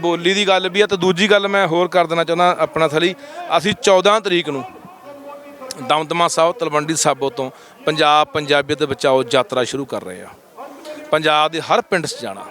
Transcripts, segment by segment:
ਬੋਲੀ ਦੀ ਗੱਲ ਵੀ ਆ ਤੇ ਦੂਜੀ ਗੱਲ ਮੈਂ ਹੋਰ ਕਰ ਦੇਣਾ ਚਾਹੁੰਦਾ ਆਪਣਾ ਥਲੀ। ਅਸੀਂ 14 ਤਰੀਕ ਨੂੰ ਦਮਦਮਾ ਸਾਹਿਬ, ਤਲਵੰਡੀ ਸਾਬੋ ਤੋਂ ਪੰਜਾਬ ਪੰਜਾਬੀਅਤ ਬਚਾਓ ਯਾਤਰਾ ਸ਼ੁਰੂ ਕਰ ਰਹੇ ਆ। ਪੰਜਾਬ ਦੇ ਹਰ ਪਿੰਡ 'ਚ ਜਾਣਾ।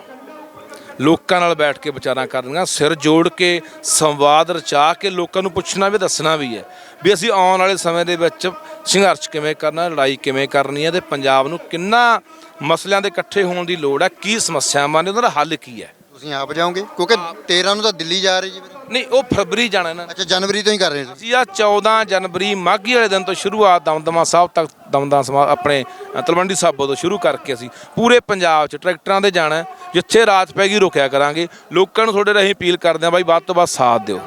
ਲੋਕਾਂ ਨਾਲ ਬੈਠ ਕੇ ਵਿਚਾਰਾਂ ਕਰਨੀਆਂ, ਸਿਰ ਜੋੜ ਕੇ ਸੰਵਾਦ ਰਚਾ ਕੇ ਲੋਕਾਂ ਨੂੰ ਪੁੱਛਣਾ ਵੀ, ਦੱਸਣਾ ਵੀ ਹੈ ਵੀ ਅਸੀਂ ਆਉਣ ਵਾਲੇ ਸਮੇਂ ਦੇ ਵਿੱਚ ਸੰਘਰਸ਼ ਕਿਵੇਂ ਕਰਨਾ, ਲੜਾਈ ਕਿਵੇਂ ਕਰਨੀ ਹੈ ਤੇ ਪੰਜਾਬ ਨੂੰ ਕਿੰਨਾ ਮਸਲਿਆਂ ਦੇ ਇਕੱਠੇ ਹੋਣ ਦੀ ਲੋੜ ਹੈ, ਕੀ ਸਮੱਸਿਆਵਾਂ ਨੇ, ਉਹਨਾਂ ਦਾ ਹੱਲ ਕੀ ਹੈ। ਤੁਸੀਂ ਆਪ ਜਾਓਗੇ? ਕਿਉਂਕਿ 13 ਨੂੰ ਤਾਂ ਦਿੱਲੀ ਜਾ ਰਹੇ ਜੀ ਫਿਰ। ਨਹੀਂ ਉਹ ਫਰਵਰੀ ਜਾਣਾ ਇਹਨਾਂ ਨੇ। ਅੱਛਾ ਜਨਵਰੀ ਤੋਂ ਹੀ ਕਰ ਰਹੇ ਸੀ ਅਸੀਂ ਆ 14 ਜਨਵਰੀ ਮਾਘੀ ਵਾਲੇ ਦਿਨ ਤੋਂ ਸ਼ੁਰੂਆਤ ਦਮਦਮਾ ਸਾਹਿਬ ਤੱਕ ਦਮਦਮਾ ਸਮਾ ਆਪਣੇ ਅ, ਤਲਵੰਡੀ ਸਾਬੋ ਤੋਂ ਸ਼ੁਰੂ ਕਰਕੇ ਅਸੀਂ ਪੂਰੇ ਪੰਜਾਬ 'ਚ ਟਰੈਕਟਰਾਂ ਦੇ ਜਾਣਾ ਹੈ। ਜਿੱਥੇ ਰਾਤ ਪੈ ਗਈ ਰੁਕਿਆ ਕਰਾਂਗੇ। ਲੋਕਾਂ ਨੂੰ ਤੁਹਾਡੇ ਰਾਹੀਂ ਅਪੀਲ ਕਰਦੇ ਹਾਂ ਬਾਈ ਵੱਧ ਤੋਂ ਵੱਧ ਸਾਥ ਦਿਓ।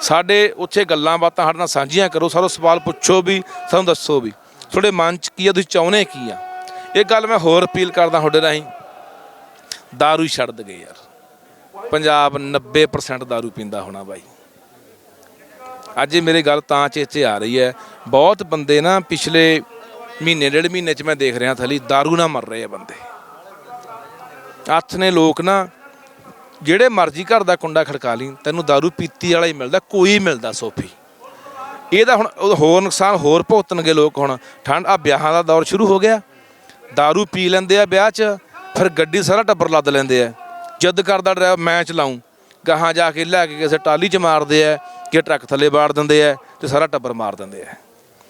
ਸਾਡੇ ਉੱਥੇ ਗੱਲਾਂ ਬਾਤਾਂ ਸਾਡੇ ਨਾਲ ਸਾਂਝੀਆਂ ਕਰੋ। ਸਾਨੂੰ ਸਵਾਲ ਪੁੱਛੋ ਵੀ ਸਾਨੂੰ ਦੱਸੋ ਵੀ। ਤੁਹਾਡੇ ਮਨ 'ਚ ਕੀ ਆ ਤੁਸੀਂ ਚਾਹੁੰਦੇ ਕੀ ਆ? ਇਹ ਗੱਲ ਮੈਂ ਹੋਰ ਅਪੀਲ ਕਰਦਾ ਤੁਹਾਡੇ ਰਾਹੀਂ। ਦਾਰੂ ਛੱਡ ਦਗੇ ਯਾਰ। ਪੰਜਾਬ 90% ਦਾਰੂ ਪੀਂਦਾ ਹੋਣਾ ਬਾਈ ਅੱਜ ਇਹ ਮੇਰੀ ਗੱਲ ਤਾਂ ਚੇਚੇ ਆ ਰਹੀ ਹੈ ਬਹੁਤ ਬੰਦੇ ਨਾ ਪਿਛਲੇ ਮਹੀਨੇ ਡੇਢ ਮਹੀਨੇ ਚ ਮੈਂ ਦੇਖ ਰਿਹਾ ਥਲੀ दारू ਨਾਲ ਮਰ ਰਹੇ ਆ ਬੰਦੇ ਹੱਥ ਨੇ ਲੋਕ ਨਾ ਜਿਹੜੇ ਮਰਜ਼ੀ ਘਰ ਦਾ ਕੁੰਡਾ ਖੜਕਾ ਲਈ ਤੈਨੂੰ दारू ਪੀਤੀ ਵਾਲਾ ਹੀ ਮਿਲਦਾ ਕੋਈ ਮਿਲਦਾ ਸੋਫੀ ਇਹਦਾ ਹੁਣ ਉਹ ਹੋਰ ਨੁਕਸਾਨ ਹੋਰ ਭੁਗਤਣਗੇ ਲੋਕ ਹੁਣ ਠੰਡ ਆ ਵਿਆਹਾਂ ਦਾ ਦੌਰ ਸ਼ੁਰੂ ਹੋ ਗਿਆ दारू ਪੀ ਲੈਂਦੇ ਆ ਵਿਆਹ 'ਚ ਫਿਰ ਗੱਡੀ ਸਾਰਾ ਟੱਬਰ ਲੱਦ ਲੈਂਦੇ ਆ ਜਦ ਕਰਦਾ ਡਰਾਈਵਰ ਮੈਂ ਚਲਾਉਂ ਗਾਹਾਂ ਜਾ ਕੇ ਲੈ ਕੇ ਕਿਸੇ ਟਾਲੀ 'ਚ ਮਾਰਦੇ ਆ ਕਿ ਟਰੱਕ ਥੱਲੇ ਬਾੜ ਦਿੰਦੇ ਆ ਤੇ ਸਾਰਾ ਟੱਬਰ ਮਾਰ ਦਿੰਦੇ ਆ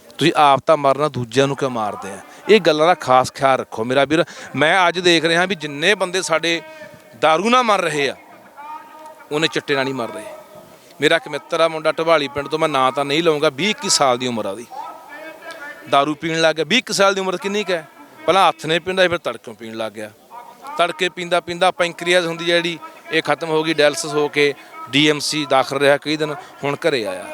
ਤੁਸੀਂ ਆਪ ਤਾਂ ਮਰਨਾ ਦੂਜਿਆਂ ਨੂੰ ਕਿਉਂ ਮਾਰਦੇ ਆ ਇਹ ਗੱਲਾਂ ਦਾ ਖਾਸ ਖਿਆਲ ਰੱਖੋ ਮੇਰਾ ਵੀਰ ਮੈਂ ਅੱਜ ਦੇਖ ਰਿਹਾ ਵੀ ਜਿੰਨੇ ਬੰਦੇ ਸਾਡੇ दारू ਨਾਲ ਮਰ ਰਹੇ ਆ ਉਹਨੇ ਚਿੱਟੇ ਨਾਲ ਨਹੀਂ ਮਰ ਰਹੇ ਮੇਰਾ ਇੱਕ ਮਿੱਤਰ ਆ ਮੁੰਡਾ ਢਵਾਲੀ ਪਿੰਡ ਤੋਂ ਮੈਂ ਨਾਂ ਤਾਂ ਨਹੀਂ ਲਵਾਂਗਾ 20 21 ਸਾਲ ਦੀ ਉਮਰ ਆ ਉਹਦੀ दारू ਪੀਣ ਲੱਗ ਗਿਆ 20 ਕੁ ਸਾਲ ਦੀ ਉਮਰ ਕਿੰਨੀ ਕੁ ਹੈ ਪਹਿਲਾਂ ਹੱਥ ਨੇ ਪੀਂਦਾ ਸੀ, ਫਿਰ ਤੜਕੋਂ ਪੀਣ ਲੱਗ ਗਿਆ ਤੜਕੇ ਪੀਂਦਾ ਪੀਂਦਾ ਪੈਂਕਰੀਆਸ ਹੁੰਦੀ ਜਿਹੜੀ ਇਹ ਖਤਮ ਹੋ ਗਈ ਡਾਇਲਸਿਸ ਹੋ ਕੇ ਡੀਐਮਸੀ ਦਾਖਲ ਰਿਹਾ ਕਈ ਦਿਨ ਹੁਣ ਘਰੇ ਆਇਆ।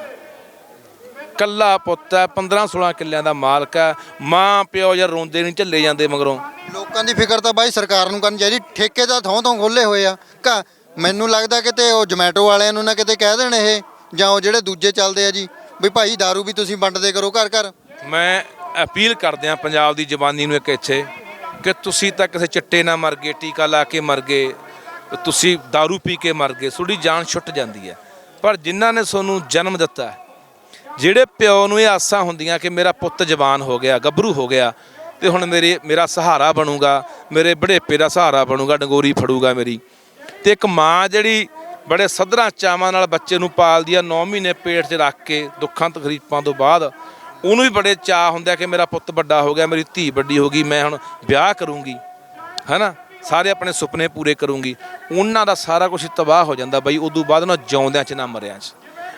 ਕੱਲਾ ਪੁੱਤ ਹੈ 15 16 ਕਿੱਲਿਆਂ ਦਾ ਮਾਲਕ ਹੈ ਮਾਂ ਪਿਓ ਯਾਰ ਰੋਂਦੇ ਨਹੀਂ ਝੱਲੇ ਜਾਂਦੇ ਮਗਰੋਂ। ਲੋਕਾਂ ਦੀ ਫਿਕਰ ਤਾਂ ਬਾਈ ਸਰਕਾਰ ਨੂੰ ਕਰਨੀ ਚਾਹੀਦੀ ਠੇਕੇ ਤਾਂ ਥੋਂ ਥੋਂ ਖੋਲੇ ਹੋਏ ਆ। ਕਾ ਮੈਨੂੰ ਲੱਗਦਾ ਕਿਤੇ ਉਹ ਜੋਮੈਟੋ ਵਾਲਿਆਂ ਨੂੰ ਨਾ ਕਿਤੇ ਕਹਿ ਦੇਣ ਇਹ ਜਾਂ ਉਹ ਜਿਹੜੇ ਦੂਜੇ ਚੱਲਦੇ ਆ ਜੀ ਵੀ ਭਾਈ दारू ਵੀ ਤੁਸੀਂ ਵੰਡਦੇ ਕਰੋ ਘਰ ਘਰ। ਮੈਂ ਅਪੀਲ ਕਰਦੇ ਹਾਂ ਪੰਜਾਬ ਦੀ ਜਵਾਨੀ ਨੂੰ ਇੱਕ ਇੱਥੇ ਕਿ ਤੁਸੀਂ ਤਾਂ ਕਿਸੇ ਚਿੱਟੇ ਨਾਲ ਮਰ ਗਏ, ਟੀਕਾ ਲਾ ਕੇ ਮਰ ਗਏ, ਤੁਸੀਂ दारू ਪੀ ਕੇ ਮਰ ਗਏ, ਤੁਹਾਡੀ ਜਾਨ ਛੁੱਟ ਜਾਂਦੀ ਹੈ। ਪਰ ਜਿਨ੍ਹਾਂ ਨੇ ਤੁਹਾਨੂੰ ਜਨਮ ਦਿੱਤਾ ਜਿਹੜੇ ਪਿਓ ਨੂੰ ਇਹ ਆਸਾਂ ਹੁੰਦੀਆਂ ਕਿ ਮੇਰਾ ਪੁੱਤ ਜਵਾਨ ਹੋ ਗਿਆ, ਗੱਭਰੂ ਹੋ ਗਿਆ, ਤੇ ਹੁਣ ਮੇਰੇ, ਮੇਰਾ ਸਹਾਰਾ ਬਣੂਗਾ, ਮੇਰੇ ਬੜੇਪੇ ਦਾ ਸਹਾਰਾ ਬਣੂਗਾ, ਡੰਗੋਰੀ ਫੜੂਗਾ ਮੇਰੀ। ਤੇ ਇੱਕ ਮਾਂ ਜਿਹੜੀ ਬੜੇ ਸਧਰਾਂ ਚਾਵਾਂ ਨਾਲ ਬੱਚੇ ਨੂੰ ਪਾਲਦੀ ਆ 9 ਮਹੀਨੇ ਪੇਟ 'ਚ ਰੱਖ ਕੇ ਦੁੱਖਾਂ ਤਕਲੀਫਾਂ ਤੋਂ ਬਾਅਦ ਉਹਨੂੰ ਵੀ ਬੜੇ ਚਾਹ ਹੁੰਦਾ ਕਿ ਮੇਰਾ ਪੁੱਤ ਵੱਡਾ ਹੋ ਗਿਆ, ਮੇਰੀ ਧੀ ਵੱਡੀ ਹੋ ਗਈ, ਮੈਂ ਹੁਣ ਵਿਆਹ ਕਰੂੰਗੀ, ਹੈਨਾ? ਸਾਰੇ ਆਪਣੇ ਸੁਪਨੇ ਪੂਰੇ ਕਰੂੰਗੀ। ਉਹਨਾਂ ਦਾ ਸਾਰਾ ਕੁਝ ਤਬਾਹ ਹੋ ਜਾਂਦਾ ਬਈ, ਉਦੋਂ ਬਾਅਦ ਨਾ ਜਿਉਂਦਿਆਂ 'ਚ ਨਾ ਮਰਿਆਂ 'ਚ।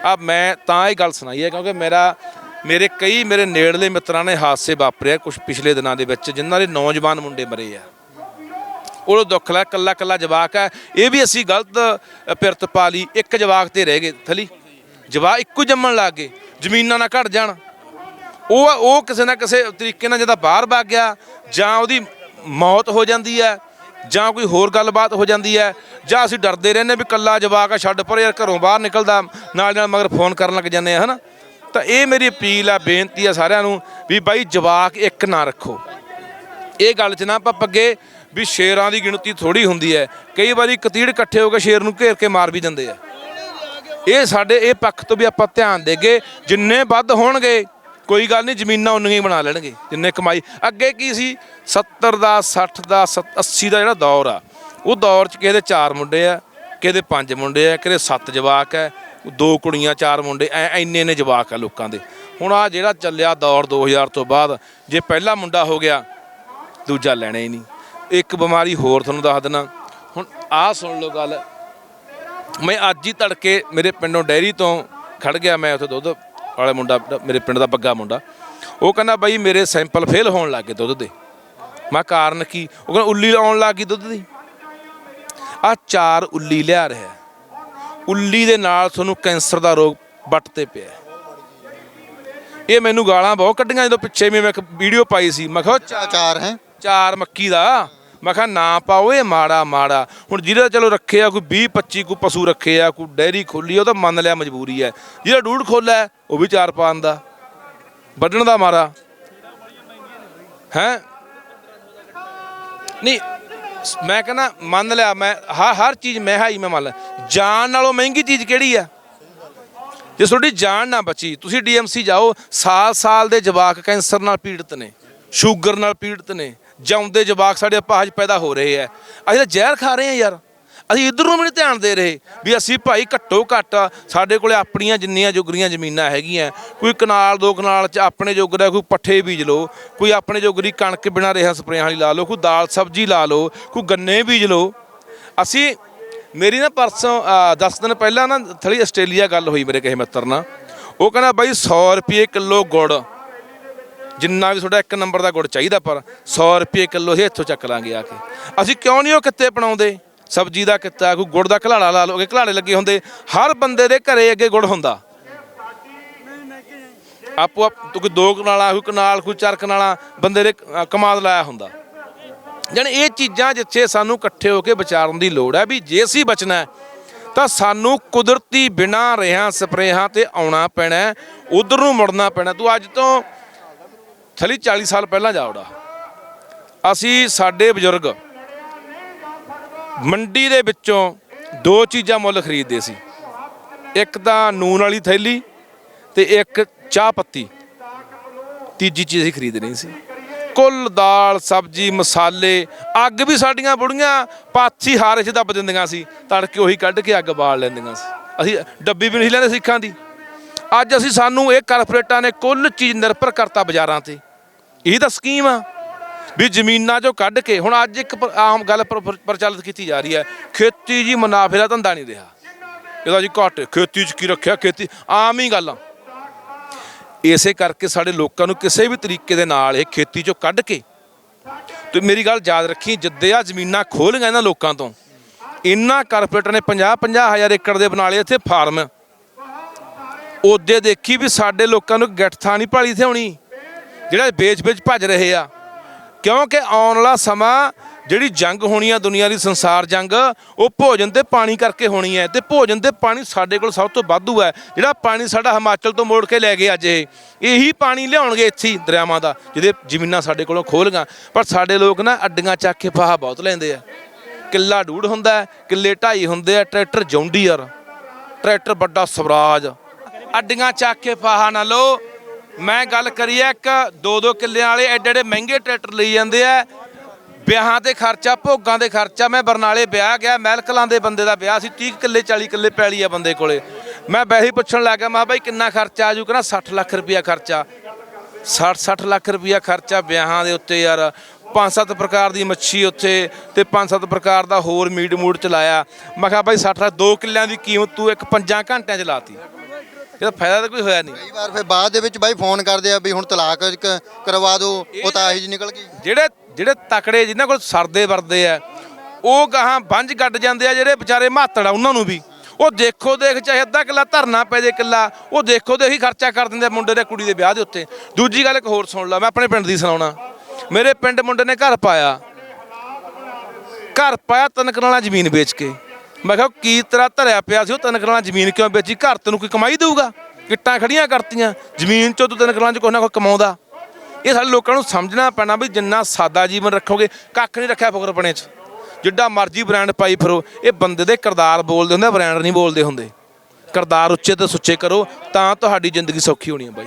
ਆ ਮੈਂ ਤਾਂ ਇਹ ਗੱਲ ਸੁਣਾਈ ਹੈ, ਕਿਉਂਕਿ ਮੇਰਾ, ਮੇਰੇ ਕਈ ਮੇਰੇ ਨੇੜਲੇ ਮਿੱਤਰਾਂ ਨੇ ਹਾਦਸੇ ਵਾਪਰਿਆ ਕੁਝ ਪਿਛਲੇ ਦਿਨਾਂ ਦੇ ਵਿੱਚ, ਜਿਨ੍ਹਾਂ ਦੇ ਨੌਜਵਾਨ ਮੁੰਡੇ ਮਰੇ ਆ। ਉਹ ਦੁੱਖ ਲੈ ਕੱਲਾ ਕੱਲਾ ਜਵਾਕ ਹੈ। ਇਹ ਵੀ ਅਸੀਂ ਗਲਤ ਪਿਰਤ ਪਾ ਲਈ। ਇੱਕ ਜਵਾਕ ਤੇ ਰਹਿ ਗਏ, ਥਲੀ। ਜਵਾਕ ਇੱਕੋ ਜੰਮਣ ਲੱਗ ਗਏ। ਜ਼ਮੀਨਾਂ ਨਾ ਘਟ ਜਾਣ। ਉਹ ਉਹ ਕਿਸੇ ਨਾ ਕਿਸੇ ਤਰੀਕੇ ਨਾਲ ਜਦੋਂ ਬਾਹਰ ਭੱਗ ਗਿਆ, ਜਾਂ ਉਹਦੀ ਮੌਤ ਹੋ ਜਾਂਦੀ ਹੈ, ਜਾਂ ਕੋਈ ਹੋਰ ਗੱਲਬਾਤ ਹੋ ਜਾਂਦੀ ਹੈ, ਜਾਂ ਅਸੀਂ ਡਰਦੇ ਰਹਿੰਦੇ ਵੀ ਕੱਲਾ ਜਵਾਕ ਆ, ਛੱਡ ਪਰ ਯਾਰ ਘਰੋਂ ਬਾਹਰ ਨਿਕਲਦਾ, ਨਾਲ ਨਾਲ ਮਗਰ ਫੋਨ ਕਰਨ ਲੱਗ ਜਾਂਦੇ ਆ ਹਨਾ? ਤਾਂ ਇਹ ਮੇਰੀ ਅਪੀਲ ਆ, ਬੇਨਤੀ ਆ ਸਾਰਿਆਂ ਨੂੰ ਵੀ ਬਾਈ ਜਵਾਕ ਇੱਕ ਨਾ ਰੱਖੋ। ਇਹ ਗੱਲ 'ਚ ਨਾ ਆਪਾਂ ਪੱਗੇ ਵੀ ਸ਼ੇਰਾਂ ਦੀ ਗਿਣਤੀ ਥੋੜੀ ਹੁੰਦੀ ਹੈ, ਕਈ ਵਾਰੀ ਕਤੀੜ ਇਕੱਠੇ ਹੋ ਕੇ ਸ਼ੇਰ ਨੂੰ ਘੇਰ ਕੇ ਮਾਰ ਵੀ ਦਿੰਦੇ ਆ। ਇਹ ਸਾਡੇ, ਇਹ ਪੱਖ ਤੋਂ ਵੀ ਆਪਾਂ ਧਿਆਨ ਦੇਗੇ, ਜਿੰਨੇ ਵੱਧ ਹੋਣਗੇ ਕੋਈ ਗੱਲ ਨਹੀਂ, ਜ਼ਮੀਨਾਂ ਉਨੀਆਂ ਹੀ ਬਣਾ ਲੈਣਗੇ, ਜਿੰਨੇ ਕਮਾਈ। ਅੱਗੇ ਕੀ ਸੀ? 70 ਦਾ 60 ਦਾ 80 ਦਾ ਜਿਹੜਾ ਦੌਰ ਆ, ਉਹ ਦੌਰ 'ਚ ਕਿਸੇ ਦੇ ਚਾਰ ਮੁੰਡੇ ਆ ਕਿਸੇ ਦੇ ਪੰਜ ਮੁੰਡੇ ਆ ਕਿਸੇ ਦੇ ਸੱਤ ਜਵਾਕ ਆ, ਦੋ ਕੁੜੀਆਂ, ਚਾਰ ਮੁੰਡੇ, ਐ ਇੰਨੇ ਨੇ ਜਵਾਕ ਆ ਲੋਕਾਂ ਦੇ। ਹੁਣ ਆ ਜਿਹੜਾ ਚੱਲਿਆ ਦੌਰ 2000 ਤੋਂ ਬਾਅਦ, ਜੇ ਪਹਿਲਾ ਮੁੰਡਾ ਹੋ ਗਿਆ, ਦੂਜਾ ਲੈਣਾ ਹੀ ਨਹੀਂ। ਇੱਕ ਬਿਮਾਰੀ ਹੋਰ ਤੁਹਾਨੂੰ ਦੱਸ ਦਿੰਦਾ ਹੁਣ ਆਹ ਸੁਣ ਲਓ ਗੱਲ। ਮੈਂ ਅੱਜ ਹੀ ਤੜਕੇ ਮੇਰੇ ਪਿੰਡੋਂ ਡੈਰੀ ਤੋਂ ਖੜ ਗਿਆ, ਮੈਂ ਉੱਥੇ ਦੁੱਧ ਵਾਲੇ ਮੁੰਡਾ ਮੇਰੇ ਪਿੰਡ ਦਾ ਬੱਗਾ ਮੁੰਡਾ ਉਹ ਕਹਿੰਦਾ ਬਾਈ ਮੇਰੇ ਸੈਂਪਲ ਫੇਲ ਹੋਣ ਲੱਗ ਦੁੱਧ ਦੇ। ਮੈਂ ਕਾਰਨ ਕੀ? ਉਹ ਕਹਿੰਦਾ ਉੱਲੀ ਆਉਣ ਲੱਗ ਗਈ ਦੁੱਧ ਦੀ। ਆ ਚਾਰ ਉੱਲੀ ਲਿਆ ਰਿਹਾ ਉੱਲੀ ਦੇ ਨਾਲ ਤੁਹਾਨੂੰ ਕੈਂਸਰ ਦਾ ਰੋਗ ਵੱਟ ਤੇ ਪਿਆ ਇਹ ਮੈਨੂੰ ਗਾਲਾਂ ਬਹੁਤ ਕੱਢੀਆਂ ਜਦੋਂ ਪਿੱਛੇ ਵੀ ਮੈਂ ਇੱਕ ਵੀਡੀਓ ਪਾਈ ਸੀ। ਮੈਂ ਕਿਹਾ ਚਾਰ ਹੈ। ਚਾਰ ਮੱਕੀ ਦਾ। ਮੈਂ ਕਿਹਾ, ਨਾ ਪਾਓ, ਇਹ ਮਾੜਾ ਮਾੜਾ। ਹੁਣ ਜਿਹਦਾ ਚਲੋ ਰੱਖੇ ਆ, ਕੋਈ 20 25 ਕੋਈ ਪਸ਼ੂ ਰੱਖੇ ਆ, ਕੋਈ ਡੈਰੀ ਖੋਲੀ ਉਹ ਤਾਂ ਮੰਨ ਲਿਆ ਮਜਬੂਰੀ ਹੈ। ਜਿਹੜਾ ਡੂੜ ਖੋਲਾ ਉਹ ਵੀ ਚਾਰ ਪਾਉਣ ਦਾ। ਵੱਢਣ ਦਾ ਮਾਰਾ ਹੈ? ਨਹੀਂ, ਮੈਂ ਕਹਿੰਦਾ, ਮੰਨ ਲਿਆ, ਮੈਂ ਹਰ ਹਰ ਚੀਜ਼ ਮੈਂ ਹਾਈ ਮੈਂ ਮੰਨ ਲਿਆ। ਜਾਨ ਨਾਲੋਂ ਮਹਿੰਗੀ ਚੀਜ਼ ਕਿਹੜੀ ਆ ਜੇ ਤੁਹਾਡੀ ਜਾਨ ਨਾ ਬਚੀ, ਤੁਸੀਂ ਡੀਐਮਸੀ ਜਾਓ ਸਾਲ ਸਾਲ ਦੇ ਜਵਾਕ ਕੈਂਸਰ ਨਾਲ ਪੀੜਤ ਨੇ, ਸ਼ੂਗਰ ਨਾਲ ਪੀੜਤ ਨੇ ਜਿਉਂਦੇ ਜਵਾਕ ਸਾਡੇ ਅਪਾਹਜ ਪੈਦਾ ਹੋ ਰਹੇ ਆ ਅਸੀਂ ਤਾਂ ਜ਼ਹਿਰ ਖਾ ਰਹੇ ਆ ਯਾਰ। ਅਸੀਂ ਇਧਰ ਨੂੰ ਵੀ ਨਹੀਂ ਧਿਆਨ ਦੇ ਰਹੇ ਵੀ ਅਸੀਂ ਭਾਈ ਘੱਟੋ ਘੱਟ ਸਾਡੇ ਕੋਲੇ ਆਪਣੀਆਂ ਜਿੰਨੀਆਂ ਜੋਗਰੀਆਂ ਜ਼ਮੀਨਾਂ ਹੈਗੀਆਂ। ਕੋਈ ਕਨਾਲ, ਦੋ ਕਨਾਲ ਚ ਆਪਣੇ ਜੋਗ ਜੋਗਰਾ ਕੋਈ ਪੱਠੇ ਬੀਜ ਲਓ, ਕੋਈ ਆਪਣੇ ਜੋਗਰੀ ਕਣਕ ਬਿਨਾਂ ਰੇਹਾਂ ਸਪਰੇਆਂ ਵਾਲੀ ਲਾ ਲਓ, ਕੋਈ ਦਾਲ ਸਬਜ਼ੀ ਲਾ ਲਓ, ਕੋਈ ਗੰਨੇ ਬੀਜ ਲਓ। ਅਸੀਂ, ਮੇਰੀ ਨਾ ਪਰਸੋਂ 10 ਦਿਨ ਪਹਿਲਾਂ ਨਾ ਥਲੀ ਆਸਟ੍ਰੇਲੀਆ ਗੱਲ ਹੋਈ ਮੇਰੇ ਕਿਸੇ ਮਿੱਤਰ ਨਾਲ। ਉਹ ਕਹਿੰਦਾ ਬਾਈ 100 ਰੁਪਏ ਕਿਲੋ ਗੁੜ। ਜਿੰਨਾ ਵੀ ਤੁਹਾਡਾ ਇੱਕ ਨੰਬਰ ਦਾ ਗੁੜ ਚਾਹੀਦਾ ਪਰ 100 ਰੁਪਏ ਕਿਲੋ ਹੀ ਇੱਥੋਂ ਚੱਕ ਲਾਂਗੇ ਆ ਕੇ। ਅਸੀਂ ਕਿਉਂ ਨਹੀਂ ਉਹ ਕਿੱਤੇ ਅਪਣਾਉਂਦੇ? ਸਬਜ਼ੀ ਦਾ ਕਿੱਤਾ ਕੋਈ ਗੁੜ ਦਾ ਘਲਾੜਾ ਲਾ ਲਓਗੇ ਘਲਾੜੇ ਲੱਗੇ ਹੁੰਦੇ। ਹਰ ਬੰਦੇ ਦੇ ਘਰੇ ਅੱਗੇ ਗੁੜ ਹੁੰਦਾ। ਆਪੋ ਆਪ ਕੋਈ ਦੋ ਕਨਾਲਾ ਕੋਈ ਕਨਾਲ ਕੋਈ ਚਾਰ ਕਨਾਲਾ ਬੰਦੇ ਦੇ ਅ, ਕਮਾਦ ਲਾਇਆ ਹੁੰਦਾ। ਜਾਣੀ ਇਹ ਚੀਜ਼ਾਂ ਜਿੱਥੇ ਸਾਨੂੰ ਇਕੱਠੇ ਹੋ ਕੇ ਵਿਚਾਰਨ ਦੀ ਲੋੜ ਹੈ ਵੀ ਜੇ ਅਸੀਂ ਬਚਣਾ ਤਾਂ ਸਾਨੂੰ ਕੁਦਰਤੀ ਬਿਨਾਂ ਰੇਹਾਂ ਸਪਰੇਹਾਂ ਤੇ ਆਉਣਾ ਪੈਣਾ ਉਧਰ ਨੂੰ ਮੁੜਨਾ ਪੈਣਾ ਤੂੰ ਅੱਜ ਤੋਂ ਥਲੀ 40 ਸਾਲ ਪਹਿਲਾਂ ਜਾਉੜਾ ਅਸੀਂ ਸਾਡੇ ਬਜ਼ੁਰਗ ਮੰਡੀ ਦੇ ਵਿੱਚੋਂ ਦੋ ਚੀਜ਼ਾਂ ਮੁੱਲ ਖਰੀਦਦੇ ਸੀ। ਇੱਕ ਤਾਂ ਨੂਨ ਵਾਲੀ ਥੈਲੀ ਤੇ ਇੱਕ ਚਾਹ ਪੱਤੀ। ਤੀਜੀ ਚੀਜ਼ ਅਸੀਂ ਖਰੀਦ ਨਹੀਂ ਸੀ। ਕੁੱਲ ਦਾਲ, ਸਬਜ਼ੀ, ਮਸਾਲੇ, ਅੱਗ ਵੀ ਸਾਡੀਆਂ ਬੁੜੀਆਂ ਪਾਥੀ ਹਾਰੇ 'ਚ ਦੱਬ ਦਿੰਦੀਆਂ ਸੀ। ਤੜਕੇ ਉਹੀ ਕੱਢ ਕੇ ਅੱਗ ਬਾਲ ਲੈਂਦੀਆਂ ਸੀ। ਅਸੀਂ ਡੱਬੀ ਵੀ ਨਹੀਂ ਲੈਂਦੇ ਸਿੱਖਾਂ ਦੀ। ਅੱਜ ਅਸੀਂ ਸਾਨੂੰ ਇਹ ਕਾਰਪੋਰੇਟਾਂ ਨੇ ਕੁੱਲ ਚੀਜ਼ ਨਿਰਭਰ ਕਰਤਾ ਬਾਜ਼ਾਰਾਂ ਤੇ। ਇਹ ਤਾਂ ਸਕੀਮ ਆ ਵੀ ਜ਼ਮੀਨਾਂ 'ਚੋਂ ਕੱਢ ਕੇ ਹੁਣ ਅੱਜ ਇੱਕ ਪ- ਆਮ ਗੱਲ ਪ੍ਰ- ਪ੍ਰਚਲਿਤ ਕੀਤੀ ਜਾ ਰਹੀ ਹੈ, ਖੇਤੀ ਜੀ ਮੁਨਾਫੇ ਦਾ ਧੰਦਾ ਨਹੀਂ ਰਿਹਾ। ਇਹਦਾ ਜੀ ਘੱਟ, ਖੇਤੀ 'ਚ ਕੀ ਰੱਖਿਆ, ਖੇਤੀ ਆਮ ਹੀ ਗੱਲ ਆ। ਇਸੇ ਕਰਕੇ ਸਾਡੇ ਲੋਕਾਂ ਨੂੰ ਕਿਸੇ ਵੀ ਤਰੀਕੇ ਦੇ ਨਾਲ ਇਹ ਖੇਤੀ ਚੋਂ ਕੱਢ ਕੇ ਤੇ ਮੇਰੀ ਗੱਲ ਯਾਦ ਰੱਖੀ, ਜਿੱਦੇ ਆ ਜ਼ਮੀਨਾਂ ਖੋਲ ਗਏ ਇਹਨਾਂ ਲੋਕਾਂ ਤੋਂ ਇੰਨਾ ਕਾਰਪੋਰੇਟਰ ਨੇ 50 50 ਹਜ਼ਾਰ ਏਕੜ ਦੇ ਬਣਾ ਲਏ ਇੱਥੇ ਫਾਰਮ ਉਹਦੇ ਦੇਖੀ ਵੀ ਸਾਡੇ ਲੋਕਾਂ ਨੂੰ ਗਿੱਠ ਥਾਂ ਨਹੀਂ ਭਾਲੀ ਤੇ ਹੋਣੀ ਜਿਹੜਾ ਵੇਚ-ਵੇਚ ਭੱਜ ਰਹੇ ਆ। ਕਿਉਂਕਿ ਆਉਣ ਵਾਲਾ ਸਮਾਂ ਜਿਹੜੀ ਜੰਗ ਹੋਣੀ ਆ ਦੁਨੀਆ ਦੀ, ਸੰਸਾਰ ਜੰਗ, ਉਹ ਭੋਜਨ ਤੇ ਪਾਣੀ ਕਰਕੇ ਹੋਣੀ ਹੈ। ਤੇ ਭੋਜਨ ਤੇ ਪਾਣੀ ਸਾਡੇ ਕੋਲ ਸਭ ਤੋਂ ਵਾਧੂ ਹੈ। ਜਿਹੜਾ ਪਾਣੀ ਸਾਡਾ ਹਿਮਾਚਲ ਤੋਂ ਮੋੜ ਕੇ ਲੈ ਗਏ ਅੱਜ ਇਹ, ਇਹੀ ਪਾਣੀ ਲਿਆਉਣਗੇ ਇੱਥੇ ਹੀ ਦਰਿਆਵਾਂ ਦਾ, ਜਿਹਦੇ ਜ਼ਮੀਨਾਂ ਸਾਡੇ ਕੋਲੋਂ ਖੋਲ੍ਹਗਾ ਪਰ ਸਾਡੇ ਲੋਕ ਨਾ ਅੱਡੀਆਂ ਚੱਕ ਕੇ ਫਾਹਾ ਬਹੁਤ ਲੈਂਦੇ ਆ। ਕਿੱਲਾ ਡੂੜ ਹੁੰਦਾ ਕਿੱਲੇ ਢਾਈ ਹੁੰਦੇ ਆ, ਟਰੈਕਟਰ ਜੌਂਡੀਅਰ, ਟਰੈਕਟਰ ਵੱਡਾ ਸਵਰਾਜ। ਅੱਡੀਆਂ ਚੱਕ ਕੇ ਫਾਹਾ ਨਾ ਲਓ। ਮੈਂ ਗੱਲ ਕਰੀਏ ਇੱਕ ਦੋ ਦੋ ਕਿੱਲਿਆਂ ਵਾਲੇ ਐਡੇ ਐਡੇ ਮਹਿੰਗੇ ਟਰੈਕਟਰ ਲਈ ਜਾਂਦੇ ਆ। ਵਿਆਹਾਂ ਤੇ ਖਰਚਾ, ਭੋਗਾਂ ਦੇ ਖਰਚਾ, ਮੈਂ ਬਰਨਾਲੇ ਵਿਆਹ ਗਿਆ, ਮਹਿਲਕਲਾਂ ਦੇ ਬੰਦੇ ਦਾ ਵਿਆਹ ਸੀ 30 ਕਿੱਲੇ 40 ਕਿੱਲੇ ਪੈਲੀ ਆ ਬੰਦੇ ਕੋਲੇ। ਮੈਂ ਵੈਸੇ ਹੀ ਪੁੱਛਣ ਲੱਗਾ ਮੈਂ ਕਿਹਾ ਬਾਈ ਕਿੰਨਾ ਖਰਚਾ ਆ ਜੂ ਕਹਿੰਦਾ 60 ਲੱਖ ਰੁਪਇਆ ਖਰਚਾ। 60 60 ਲੱਖ ਰੁਪਇਆ ਖਰਚਾ ਵਿਆਹਾਂ ਦੇ ਉੱਤੇ ਯਾਰ। ਪੰਜ ਸੱਤ ਪ੍ਰਕਾਰ ਦੀ ਮੱਛੀ ਉੱਥੇ ਤੇ ਪੰਜ ਸੱਤ ਪ੍ਰਕਾਰ ਦਾ ਹੋਰ ਮੀਟ ਮੂਟ ਚਲਾਇਆ। ਮੈਂ ਕਿਹਾ ਬਾਈ 60 ਲੱਖ ਦੋ ਕਿੱਲਿਆਂ ਦੀ ਕੀਮਤ ਤੂੰ ਇੱਕ ਪੰਜਾਂ ਘੰਟਿਆਂ ਚ ਲਾਤੀ। ਇਹਦਾ ਫਾਇਦਾ ਤਾਂ ਕੋਈ ਹੋਇਆ ਨਹੀਂ। ਕਈ ਵਾਰ ਫਿਰ ਬਾਅਦ ਦੇ ਵਿੱਚ ਬਾਈ ਫੋਨ ਕਰਦੇ ਆ ਵੀ ਹੁਣ ਤਲਾਕ ਕ- ਕਰਵਾ ਦਿਓ ਉਹ ਤਾਂ ਆਹੀ ਜੀ ਨਿਕਲ ਗਈ। ਜਿਹੜੇ ਜਿਹੜੇ ਤਕੜੇ ਜਿਨ੍ਹਾਂ ਕੋਲ ਸਰਦੇ ਵਰਦੇ ਆ ਉਹ ਗਾਹਾਂ ਬੰਜ ਗੱਡ ਜਾਂਦੇ ਆ ਜਿਹੜੇ ਵਿਚਾਰੇ ਮਾਤੜ ਆ ਉਹਨਾਂ ਨੂੰ ਵੀ। ਉਹ ਦੇਖੋ ਦੇਖ ਚਾਹੇ ਅੱਧਾ ਕਿੱਲਾ ਧਰਨਾ ਪੈ ਜੇ ਕਿੱਲਾ ਉਹ ਦੇਖੋ ਦੇਖ ਹੀ ਖਰਚਾ ਕਰ ਦਿੰਦੇ ਆ ਮੁੰਡੇ ਦੇ ਕੁੜੀ ਦੇ ਵਿਆਹ ਦੇ ਉੱਤੇ। ਦੂਜੀ ਗੱਲ ਇੱਕ ਹੋਰ ਸੁਣ ਲਾ ਮੈਂ ਆਪਣੇ ਪਿੰਡ ਦੀ ਸੁਣਾਉਣਾ। ਮੇਰੇ ਪਿੰਡ ਮੁੰਡੇ ਨੇ ਘਰ ਪਾਇਆ। ਘਰ ਪਾਇਆ ਤਿੰਨ ਕਨਾਲਾਂ ਜ਼ਮੀਨ ਵੇਚ ਕੇ। ਮੈਂ ਕਿਹਾ ਕੀ ਤਰ੍ਹਾਂ ਧਰਿਆ ਪਿਆ ਸੀ, ਉਹ ਤਿੰਨ ਕਨਾਲਾਂ ਜ਼ਮੀਨ ਕਿਉਂ ਵੇਚੀ? ਘਰ ਤੈਨੂੰ ਕੋਈ ਕਮਾਈ ਦੇਊਗਾ? ਕਿੱਟਾਂ ਖੜੀਆਂ ਕਰਤੀਆਂ, ਜ਼ਮੀਨ ਚੋਂ ਤੂੰ ਤਿੰਨ ਕਨਾਲਾਂ ਚ ਕੋਈ ਨਾ ਕੋਈ ਕਮਾਉਂਦਾ। ਇਹ ਸਾਡੇ ਲੋਕਾਂ ਨੂੰ ਸਮਝਣਾ ਪੈਣਾ ਵੀ ਜਿੰਨਾ ਸਾਦਾ ਜੀਵਨ ਰੱਖੋਗੇ, ਕੱਖ ਨਹੀਂ ਰੱਖਿਆ ਫੁਕਰਪਣੇ 'ਚ। ਜਿੱਡਾ ਮਰਜ਼ੀ ਬ੍ਰਾਂਡ ਪਾਈ ਫਿਰੋ, ਇਹ ਬੰਦੇ ਦੇ ਕਰਦਾਰ ਬੋਲਦੇ ਹੁੰਦੇ ਬ੍ਰਾਂਡ ਨਹੀਂ ਬੋਲਦੇ ਹੁੰਦੇ। ਕਰਦਾਰ ਉੱਚੇ ਤੇ ਸੁੱਚੇ ਕਰੋ, ਤਾਂ ਤੁਹਾਡੀ ਜ਼ਿੰਦਗੀ ਸੌਖੀ ਹੋਣੀ ਹੈ ਬਾਈ।